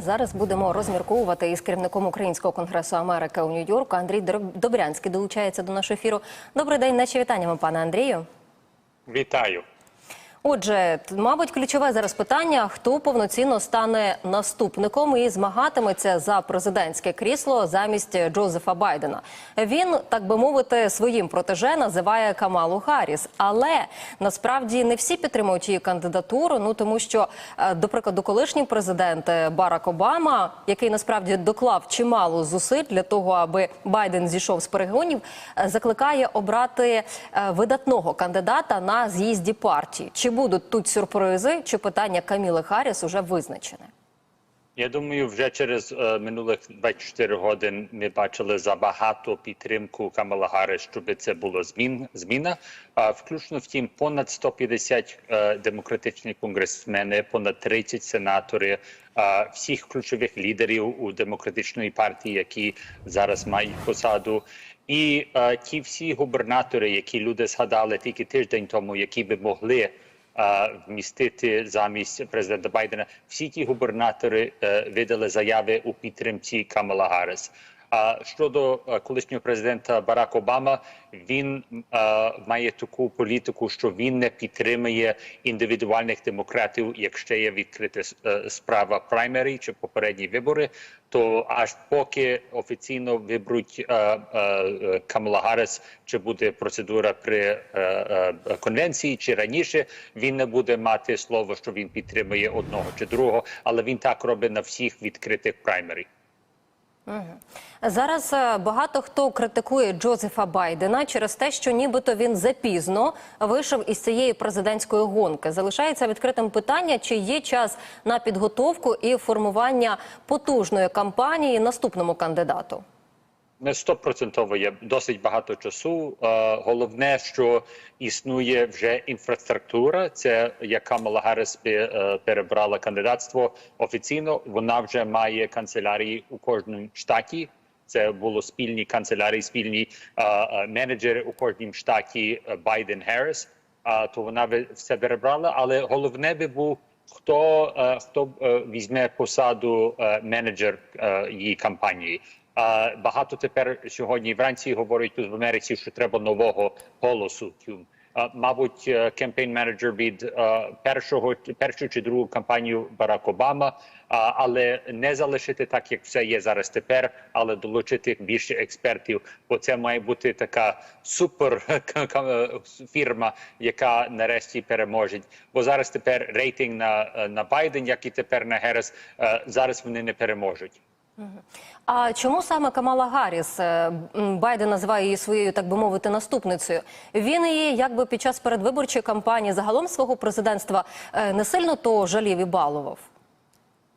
Зараз будемо розмірковувати із керівником Українського конгресу Америки у Нью-Йорку. Андрій Добрянський долучається до нашого ефіру. Добрий день, наші вітання вам, пане Андрію. Вітаю. Отже, мабуть, ключове зараз питання: хто повноцінно стане наступником і змагатиметься за президентське крісло замість Джозефа Байдена. Він, так би мовити, своїм протеже називає Камалу Харріс. Але насправді не всі підтримують її кандидатуру. Ну тому що, е, до прикладу, колишній президент е, Барак Обама, який насправді доклав чимало зусиль для того, аби Байден зійшов з перегонів, е, закликає обрати видатного кандидата на з'їзді партії. Чи будуть тут сюрпризи, чи питання Каміли Харріс уже визначене? Я думаю, вже через е, минулих 24 годин ми бачили забагато підтримку Камала Гарріс, щоб це було змін зміна. А включно втім, понад 150 е, демократичних конгресмени, понад 30 сенаторів, е, всіх ключових лідерів у демократичної партії, які зараз мають посаду. І е, ті всі губернатори, які люди згадали тільки тиждень тому, які би могли вмістити замість президента Байдена. Всі ті губернатори е, видали заяви у підтримці Камала Гарріс. А щодо е, колишнього президента Барака Обама, він е, має таку політику, що він не підтримує індивідуальних демократів, якщо є відкрита е, справа праймері чи попередні вибори. То аж поки офіційно виберуть е, Камала Гарріс, чи буде процедура при е, е, конвенції, чи раніше він не буде мати слово, що він підтримує одного чи другого, але він так робить на всіх відкритих праймері. Зараз е, багато хто критикує Джозефа Байдена через те, що нібито він запізно вийшов із цієї президентської гонки. Залишається відкритим питання, чи є час на підготовку і формування потужної кампанії наступному кандидату. Не стопроцентово є досить багато часу. Е, головне, що існує вже інфраструктура. Це яка Камала Гарріс е, перебрала кандидатство офіційно. Вона вже має канцелярії у кожному штаті. Це було спільні канцелярії, спільні е, менеджери у кожному штаті Байден Гарріс. А то вона все перебрала. Але головне би був хто, хто візьме посаду менеджер її кампанії. Багато тепер сьогодні вранці говорять тут в Америці, що треба нового голосу. Мабуть, кемпейн менеджер від е, першого першу чи другу кампанію Барак Обама, але не залишити так, як все є зараз тепер, але долучити більше експертів, бо це має бути така супер фірма, яка нарешті переможе. Бо зараз тепер рейтинг на, на Байден, як і тепер на Герес, е, зараз вони не переможуть. А чому саме Камала Гарріс? Е, Байден називає її своєю, так би мовити, наступницею. Він її якби під час передвиборчої кампанії загалом свого президентства е, не сильно то жалів і балував.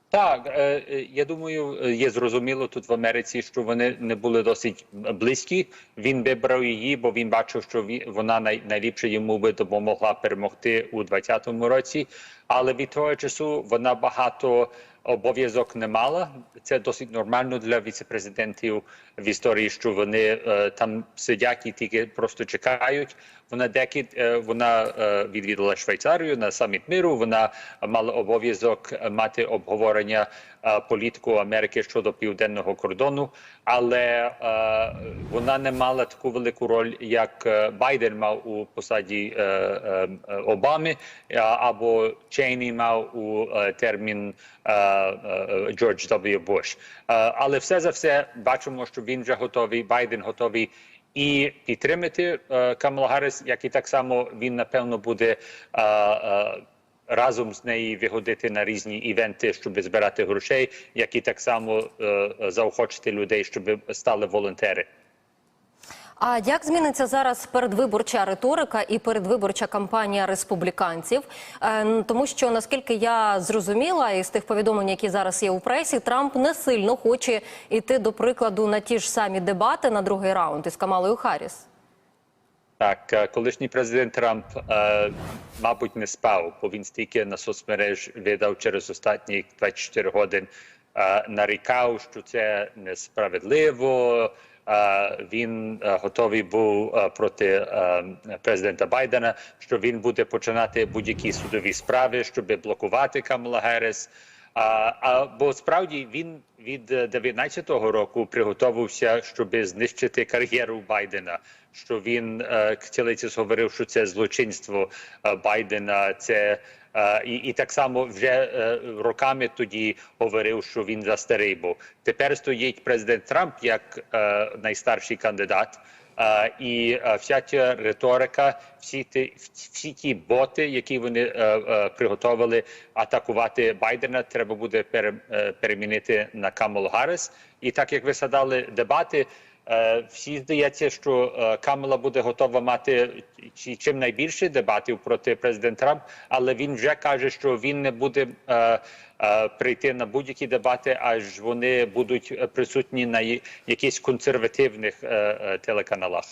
Так, е, я думаю, є зрозуміло тут в Америці, що вони не були досить близькі. Він вибрав її, бо він бачив, що вона найліпше йому би допомогла перемогти у 2020 році. Але від того часу вона багато обов'язок не мала. Це досить нормально для віцепрезидентів в історії, що вони там сидять і тільки просто чекають. Вона декід е, вона е, відвідала Швейцарію на саміт миру. Вона мала обов'язок мати обговорення е, політику Америки щодо південного кордону, але вона не мала таку велику роль, як Байден мав у посаді Обами або Чейні мав у термін Джордж W. Буш. Але все за все бачимо, що він вже готовий. Байден готовий і підтримати е, Камала Гарріс, як і так само він напевно буде е, е, разом з нею виходити на різні івенти, щоб збирати грошей, як і так само заохочити людей, щоб стали волонтери. А як зміниться зараз передвиборча риторика і передвиборча кампанія республіканців? Е, тому що наскільки я зрозуміла із тих повідомлень, які зараз є у пресі, Трамп не сильно хоче йти до прикладу на ті ж самі дебати на другий раунд із Камалою Харріс. Так, е, колишній президент Трамп, е, мабуть, не спав, бо він стільки на соцмереж видав через останні 24 години, е, нарікав, що це несправедливо. Він е, готовий був е, проти е, президента Байдена, що він буде починати будь-які судові справи, щоб блокувати Камала Герес. А, а бо справді він від 19-го року приготувався, щоб знищити кар'єру Байдена. Що він е, Кцілицис говорив, що це злочинство е, Байдена, це е, і, і так само вже е, роками тоді говорив, що він застарий був. Тепер стоїть президент Трамп як е, найстарший кандидат. І е, вся ця риторика, всі ті всі ті боти, які вони е, е, приготували атакувати Байдена, треба буде пере, перемінити на Камалу Гарріс. І так як ви садали дебати, всі здається, що Камела Камала буде готова мати чи чим найбільше дебатів проти президента Трамп, але він вже каже, що він не буде е, е, прийти на будь-які дебати, аж вони будуть е, присутні на якихось консервативних е, е, телеканалах.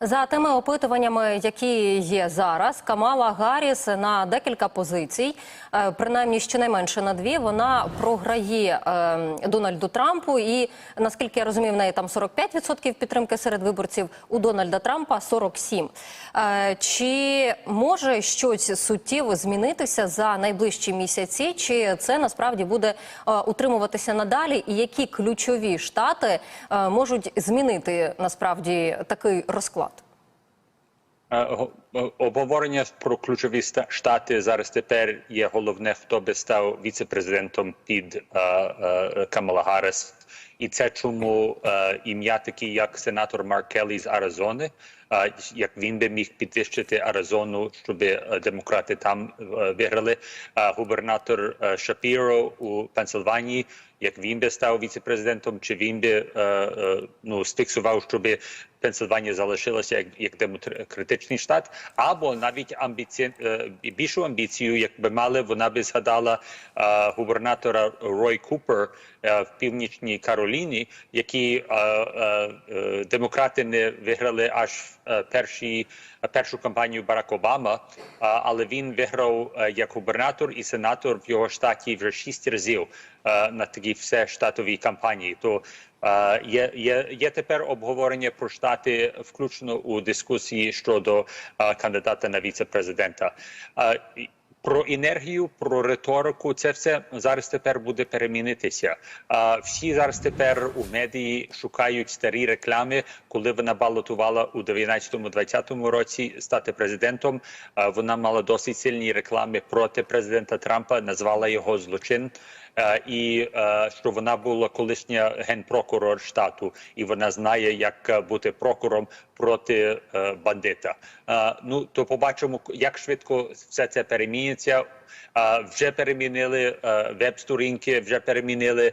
За тими опитуваннями, які є зараз, Камала Гарріс на декілька позицій, е, принаймні щонайменше на дві, вона програє е, Дональду Трампу. І наскільки я розумію, в неї там 45% підтримки серед виборців у Дональда Трампа 47%. Е, Чи може щось суттєво змінитися за найближчі місяці? Чи це насправді буде утримуватися надалі? І які ключові штати можуть змінити насправді такий розклад? Е, е, Обговорення про ключові штати зараз тепер є головне, хто би став віце-президентом під е, Камала Гарріс. І це чому ім'я такі, як сенатор Марк Келлі з Аризони, е, як він би міг підвищити Аризону, щоб демократи там виграли. Губернатор Шапіро у Пенсильванії, як він би став віце-президентом, чи він би ну, сфіксував, щоб Пенсильванія залишилася як, як демократичний штат, або навіть амбіці... е, більшу амбіцію, якби мали, вона би згадала е, губернатора Рой Купер е, в північній Кароліні, які е, е, е, демократи не виграли аж е, перші, першу кампанію Барак Обама, але він виграв як губернатор і сенатор в його штаті вже шість разів на такій все штатовій кампанії. То Є, є, є тепер обговорення про штати, включно у дискусії щодо кандидата на віце-президента. Про енергію, про риторику, це все зараз тепер буде перемінитися. Е, Всі зараз тепер у медії шукають старі реклами, коли вона балотувала у 19-20 році стати президентом. Вона мала досить сильні реклами проти президента Трампа, назвала його злочин. Е, і е, що вона була колишня генпрокурор штату, і вона знає, як е, бути прокурором проти бандита. Ну то побачимо, як швидко все це переміниться. Вже перемінили е, веб-сторінки, вже перемінили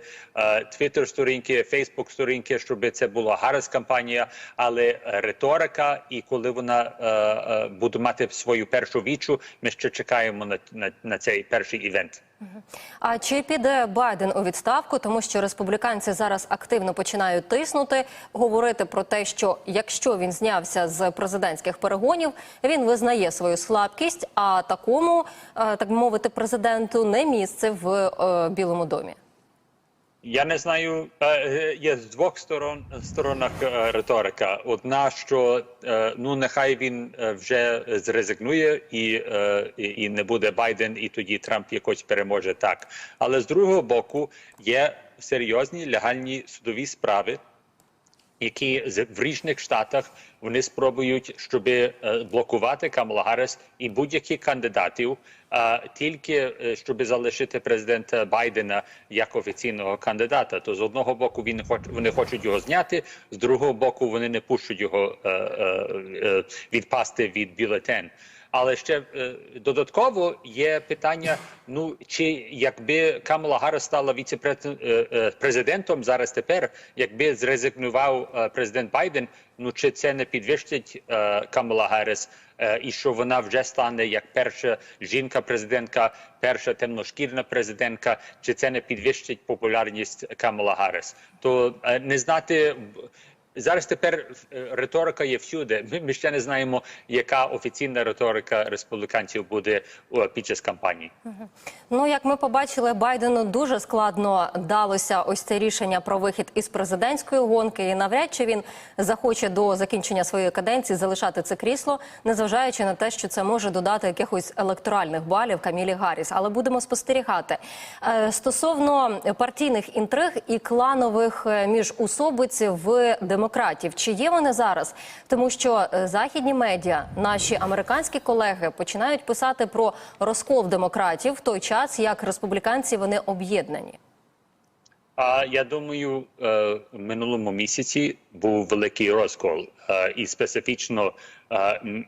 твіттер-сторінки, фейсбук-сторінки, щоб це була гарна кампанія. Але риторика, і коли вона е, е, буде мати свою першу вічу, ми ще чекаємо на, на, на цей перший івент. А чи піде Байден у відставку, тому що республіканці зараз активно починають тиснути, говорити про те, що якщо він знявся з президентських перегонів, він визнає свою слабкість, а такому, так би мовити, президенту не місце в е, Білому домі. Я не знаю, е, є з двох сторон сторонах е, риторика. Одна, що е, ну нехай він вже зрезигнує і і не буде Байден, і тоді Трамп якось переможе так. Але з другого боку є серйозні легальні судові справи, які в різних штатах вони спробують, щоб е, блокувати Камала Гарріс і будь-яких кандидатів, е, тільки е, щоб залишити президента Байдена як офіційного кандидата. То з одного боку він хоч вони хочуть його зняти, з другого боку вони не пущуть його відпасти від бюлетен. Але ще е, додатково є питання: ну чи якби Камала Гарріс стала віце-президентом зараз тепер, якби зрезигнував е, президент Байден, ну чи це не підвищить е, Камала Гарріс, е, і що вона вже стане як перша жінка-президентка, перша темношкірна президентка, чи це не підвищить популярність Камала Гарріс? То е, не знати. Зараз тепер е, риторика є всюди. Ми, ще не знаємо, яка офіційна риторика республіканців буде під час кампанії. Ну, як ми побачили, Байдену дуже складно далося ось це рішення про вихід із президентської гонки. І навряд чи він захоче до закінчення своєї каденції залишати це крісло, незважаючи на те, що це може додати якихось електоральних балів Камілі Гарріс. Але будемо спостерігати Е, стосовно партійних інтриг і кланових е, міжусобиць в демократів. Чи є вони зараз? Тому що е, західні медіа, наші американські колеги, починають писати про розкол демократів в той час, як республіканці вони об'єднані. А я думаю, е, в минулому місяці був великий розкол е, і специфічно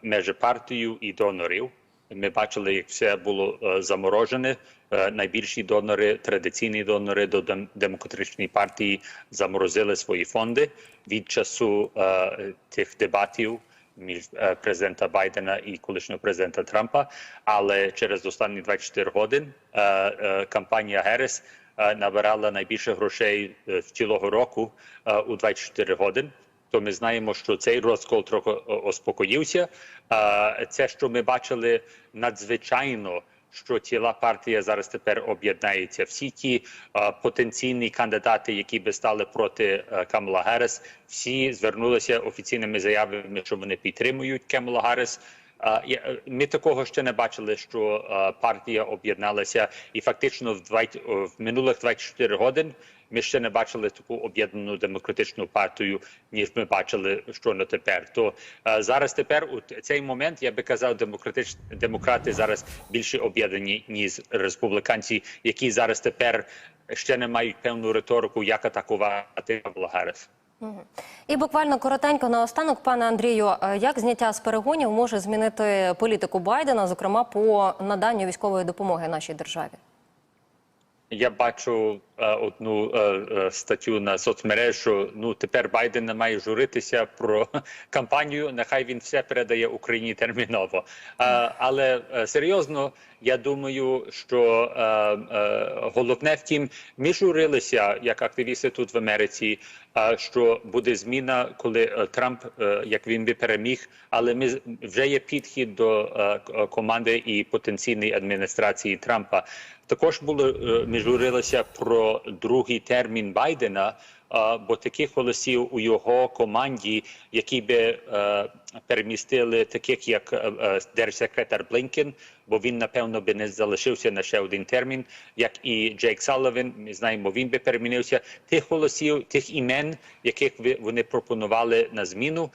між партією і донорів. Ми бачили, як все було заморожене. Е, Найбільші донори, традиційні донори до демократичної партії заморозили свої фонди від часу е, тих дебатів між е, президента Байдена і колишнього президента Трампа. Але через останні 24 години е, е, кампанія Герес е, набирала найбільше грошей е, в цілого року е, у 24 години. То ми знаємо, що цей розкол трохи е, успокоївся. Е, Це, що ми бачили надзвичайно, що ціла партія зараз тепер об'єднається. Всі ті потенційні кандидати, які би стали проти е, Камала всі звернулися офіційними заявами, що вони підтримують Камала Герес. Ми такого ще не бачили, що е, партія об'єдналася, і фактично в, 20, о, в минулих 24 годин ми ще не бачили таку об'єднану демократичну партію, ніж ми бачили щойно тепер. То е, зараз тепер у цей момент я би казав, демократич демократи зараз більше об'єднані ніж республіканці, які зараз тепер ще не мають певну риторику, як атакувати Гарріс. І буквально коротенько наостанок, пане Андрію, е, як зняття з перегонів може змінити політику Байдена, зокрема по наданню військової допомоги нашій державі? Я бачу одну е, е, статтю на соцмережі, що ну тепер Байден не має журитися про кампанію. Нехай він все передає Україні терміново. Е, але е, серйозно, я думаю, що е, е, головне втім, ми журилися як активісти тут в Америці. е, Що буде зміна, коли е, Трамп, е, як він би переміг, але ми вже є підхід до е, команди і потенційної адміністрації Трампа. Також було е, ми журилися про другий термін Байдена, бо таких голосів у його команді, які би е, перемістили таких, як е, е, держсекретар Блінкен, бо він напевно би не залишився на ще один термін, як і Джейк Салловін, Ми знаємо, він би перемінився. Тих голосів, тих імен, яких вони пропонували на зміну,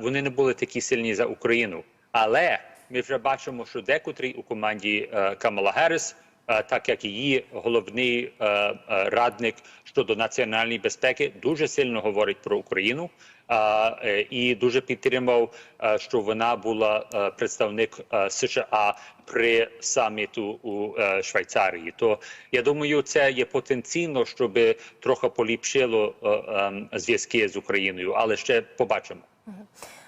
вони не були такі сильні за Україну. Але ми вже бачимо, що декотрі у команді Камала Герріс, е, так як її головний е, е, радник щодо національної безпеки, дуже сильно говорить про Україну е, і дуже підтримав, що вона була представник США при саміту у Швейцарії. То я думаю, це є потенційно, щоб трохи поліпшило зв'язки з Україною, але ще побачимо.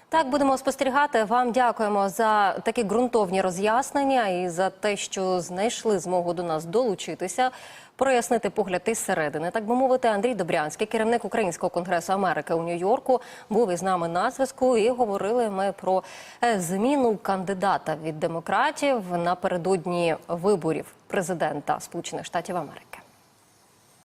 Так, будемо спостерігати. Вам дякуємо за такі ґрунтовні роз'яснення і за те, що знайшли змогу до нас долучитися, прояснити погляд із середини. Так би мовити, Андрій Добрянський, керівник Українського конгресу Америки у Нью-Йорку, був із нами на зв'язку. І говорили ми про е, зміну кандидата від демократів напередодні виборів президента Сполучених Штатів Америки.